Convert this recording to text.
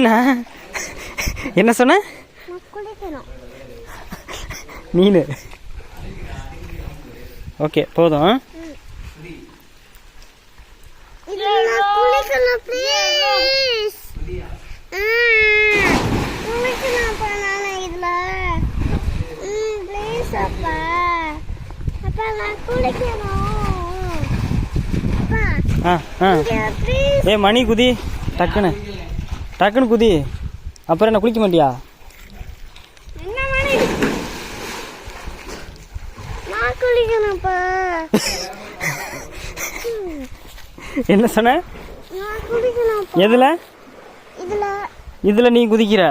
நான்? என்ன சொன்ன? நீனு. ஓகே போதும். ஏ மணி குதி. டக்குன்னு. டக்குன்னு குதி. அப்புறம் என்ன குளிக்க மாட்டியா? என்ன சொன்ன? எதில்? இதுல. நீ குதிக்கிற.